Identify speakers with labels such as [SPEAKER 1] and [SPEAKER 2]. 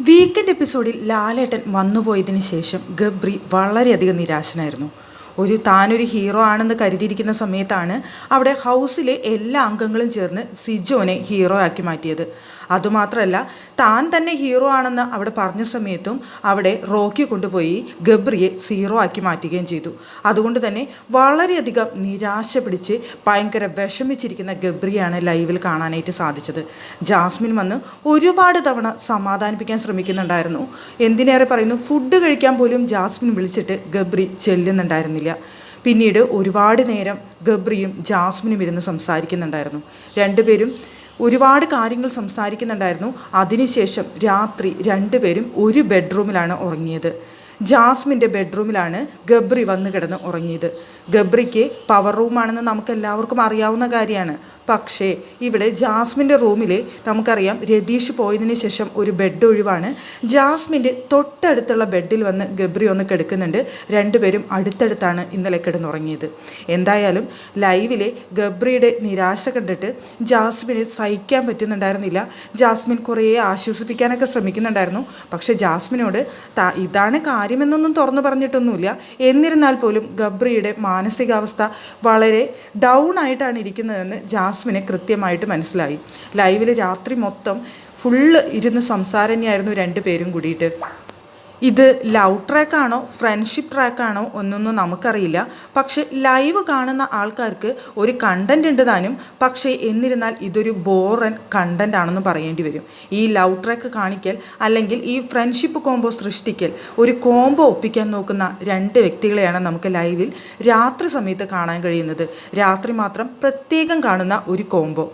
[SPEAKER 1] Weekend എപ്പിസോഡിൽ ലാലേട്ടൻ വന്നുപോയതിന് ശേഷം ഗബ്രി വളരെയധികം നിരാശനായിരുന്നു. ഒരു താനൊരു ഹീറോ ആണെന്ന് കരുതിയിരിക്കുന്ന സമയത്താണ് അവിടെ ഹൗസിലെ എല്ലാ അംഗങ്ങളും ചേർന്ന് സിജോനെ ഹീറോ ആക്കി മാറ്റിയത്. അതുമാത്രമല്ല താൻ തന്നെ ഹീറോ ആണെന്ന് അവിടെ പറഞ്ഞ സമയത്തും അവിടെ റോക്കി കൊണ്ടുപോയി ഗബ്രിയെ സീറോ ആക്കി മാറ്റുകയും ചെയ്തു. അതുകൊണ്ട് തന്നെ വളരെയധികം നിരാശ പിടിച്ച് ഭയങ്കര വിഷമിച്ചിരിക്കുന്ന ഗബ്രിയാണ് ലൈവിൽ കാണാനായിട്ട് സാധിച്ചത്. ജാസ്മിൻ വന്ന് ഒരുപാട് തവണ സമാധാനിപ്പിക്കാൻ ശ്രമിക്കുന്നുണ്ടായിരുന്നു. എന്തിനേറെ പറയുന്നു ഫുഡ് കഴിക്കാൻ പോലും ജാസ്മിൻ വിളിച്ചിട്ട് ഗബ്രി ചെല്ലുന്നുണ്ടായിരുന്നില്ല. പിന്നീട് ഒരുപാട് നേരം ഗബ്രിയും ജാസ്മിനും ഇരുന്ന് സംസാരിക്കുന്നുണ്ടായിരുന്നു. രണ്ടുപേരും ഒരുപാട് കാര്യങ്ങൾ സംസാരിക്കുന്നുണ്ടായിരുന്നു. അതിനുശേഷം രാത്രി രണ്ടുപേരും ഒരു ബെഡ്റൂമിലാണ് ഉറങ്ങിയത്. ജാസ്മിന്റെ ബെഡ്റൂമിലാണ് ഗബ്രി വന്ന് കിടന്ന് ഉറങ്ങിയത്. ഗബ്രിക്ക് പവർ റൂമാണെന്ന് നമുക്ക് എല്ലാവർക്കും അറിയാവുന്ന കാര്യമാണ്. പക്ഷേ ഇവിടെ ജാസ്മിന്റെ റൂമിൽ നമുക്കറിയാം രതീഷ് പോയതിന് ശേഷം ഒരു ബെഡ് ഒഴിവാണ്. ജാസ്മിന്റെ തൊട്ടടുത്തുള്ള ബെഡിൽ വന്ന് ഗബ്രി ഒന്ന് കിടക്കുന്നുണ്ട്. രണ്ടുപേരും അടുത്തടുത്താണ് ഇന്നലെ കിടന്നുറങ്ങിയത്. എന്തായാലും ലൈവിലെ ഗബ്രിയുടെ നിരാശ കണ്ടിട്ട് ജാസ്മിനെ സഹിക്കാൻ പറ്റുന്നുണ്ടായിരുന്നില്ല. ജാസ്മിൻ കുറേ ആശ്വസിപ്പിക്കാനൊക്കെ ശ്രമിക്കുന്നുണ്ടായിരുന്നു. പക്ഷേ ജാസ്മിനോട് ഇതാണ് ഇതാണ് കാര്യമെന്നൊന്നും തുറന്നു പറഞ്ഞിട്ടൊന്നുമില്ല. എന്നിരുന്നാൽ പോലും ഗബ്രിയുടെ മാനസികാവസ്ഥ വളരെ ഡൗൺ ആയിട്ടാണ് ഇരിക്കുന്നതെന്ന് ജാസ്മിനെ കൃത്യമായിട്ട് മനസ്സിലായി. ലൈവിൽ രാത്രി മൊത്തം ഫുള്ള് ഇരുന്ന് സംസാരന്നെയായിരുന്നു രണ്ടു രണ്ട് പേരും കൂടിയിട്ട്. ഇത് ലവ് ട്രാക്കാണോ ഫ്രണ്ട്ഷിപ്പ് ട്രാക്കാണോ ഒന്നൊന്നും നമുക്കറിയില്ല. പക്ഷേ ലൈവ് കാണുന്ന ആൾക്കാർക്ക് ഒരു കണ്ടന്റ് ഉണ്ട് താനും. പക്ഷേ എന്നിരുന്നാൽ ഇതൊരു ബോറൻ കണ്ടന്റ് ആണെന്ന് പറയേണ്ടി വരും. ഈ ലവ് ട്രാക്ക് കാണിക്കൽ അല്ലെങ്കിൽ ഈ ഫ്രണ്ട്ഷിപ്പ് കോംബോ സൃഷ്ടിക്കൽ ഒരു കോംബോ ഒപ്പിക്കാൻ നോക്കുന്ന രണ്ട് വ്യക്തികളെയാണ് നമുക്ക് ലൈവിൽ രാത്രി സമയത്ത് കാണാൻ കഴിയുന്നത്. രാത്രി മാത്രം പ്രത്യേകം കാണുന്ന ഒരു കോംബോ